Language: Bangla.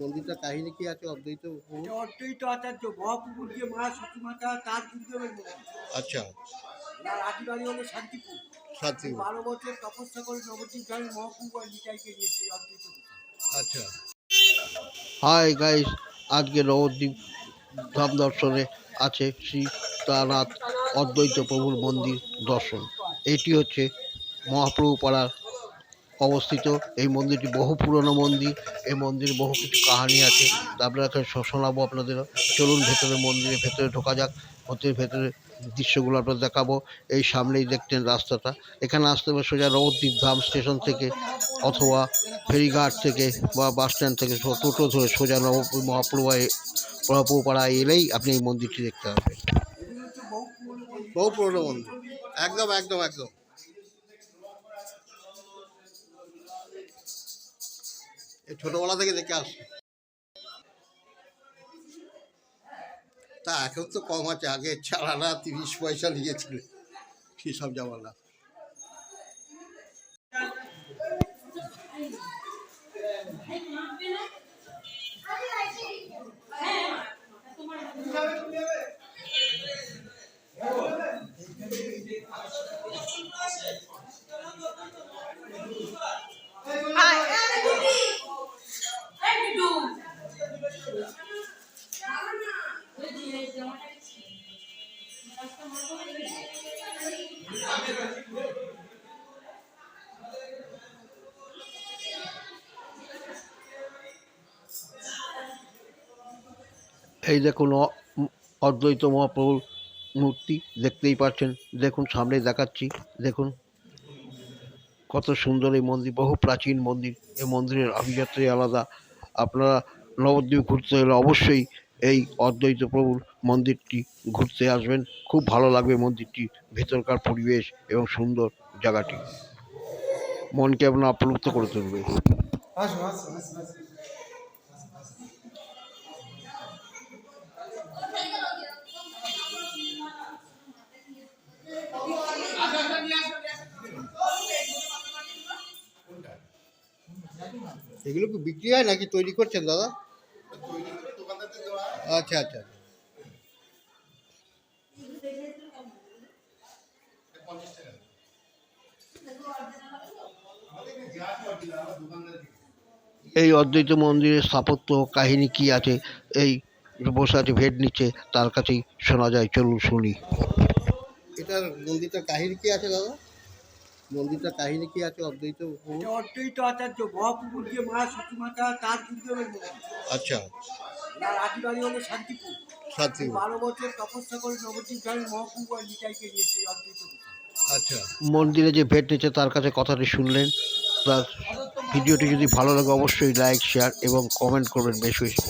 মন্দিরটার কাহিনী কি আছে? অদ্বৈত অদ্বৈত আচার্য মহাপুকুর যে মা সতীমাতা তার গুরুদেবের আচ্ছা। আদিবাড়ি হলো শান্তিপুর। সাথী বারো বছর তপস্যা করে নবদ্বীপ মহাপুকুর আর নিতাইকে নিয়েছে অদ্বৈত আচ্ছা। হাই গাইস আজকে নবদ্বীপ ধাম দর্শনে আছে শ্রী তারানাথ অদ্বৈত প্রভুর মন্দির দর্শন। এটি হচ্ছে মহাপ্রভু পাড়ার অবস্থিত। এই মন্দিরটি বহু পুরনো মন্দির। এই মন্দিরে বহু কিছু কাহানি আছে। তা আপনারা শোনাবো আপনাদের। চলুন ভেতরে মন্দিরের ভেতরে ঢোকা যাক। মন্দিরের ভেতরে দৃশ্যগুলো আপনাদের দেখাবো। এই সামনেই দেখতেন রাস্তাটা। এখানে আসতে হবে সোজা নবদ্বীপ ধাম স্টেশন থেকে অথবা ফেরিঘাট থেকে বা বাস স্ট্যান্ড থেকে টোটো ধরে সোজা নব মহাপ্রভায় মহাপ্রভুপাড়ায় এলেই আপনি এই মন্দিরটি দেখতে পাবেন। বহু পুরনো মন্দির। একদম একদম একদম। ছোটবেলা থেকে দেখে আস। তা এখন তো কম আছে, আগে চালানা তিরিশ পয়সা নিয়েছিল সেসব জামানা। এই দেখুন অদ্বৈত মহাপ্রভুর মূর্তি দেখতেই পাচ্ছেন। দেখুন সামনে দেখাচ্ছি, দেখুন। কত সুন্দর এই মন্দির, বহু প্রাচীন মন্দির। এই মন্দিরের আভিজাত্যই আলাদা। আপনারা নবদ্বীপ ঘুরতে হলে অবশ্যই এই অদ্বৈত প্রভুর মন্দিরটি ঘুরতে আসবেন। খুব ভালো লাগবে মন্দিরটি, ভেতরকার পরিবেশ এবং সুন্দর জায়গাটি। মনকে আপনার আপ্লুপ্ত করে তুলবে। এগুলো কি বিক্রি হয় নাকি তৈরি করছেন দাদা? আচ্ছা আচ্ছা এই অদ্বৈত মন্দিরের স্থাপত্য কাহিনী কি আছে? এই বসে আছে ভেট নিচ্ছে তার কাছেই শোনা যায় চলুন শুনি। এটার মন্দিরটার কাহিনী কি আছে দাদা? মন্দিরটার কাহিনী কি আছে? অদ্বৈত অদ্বৈত আচার্য মহাপুকুর যে মা সতীমাতা তার আচ্ছা। আর আদিবাড়ি হলো শান্তিপুর। সাথী বারো বছর তপস্যা করে নবদ্বীপ ধামে মহাপুকুর আর নিতাইকে নিয়েছে অদ্বৈত আচ্ছা। মন্দিরে যে ভেট নিচ্ছে তার কাছে কথাটি শুনলেন। তার ভিডিওটি যদি ভালো লাগে অবশ্যই লাইক শেয়ার এবং কমেন্ট করবেন বেশি বেশি।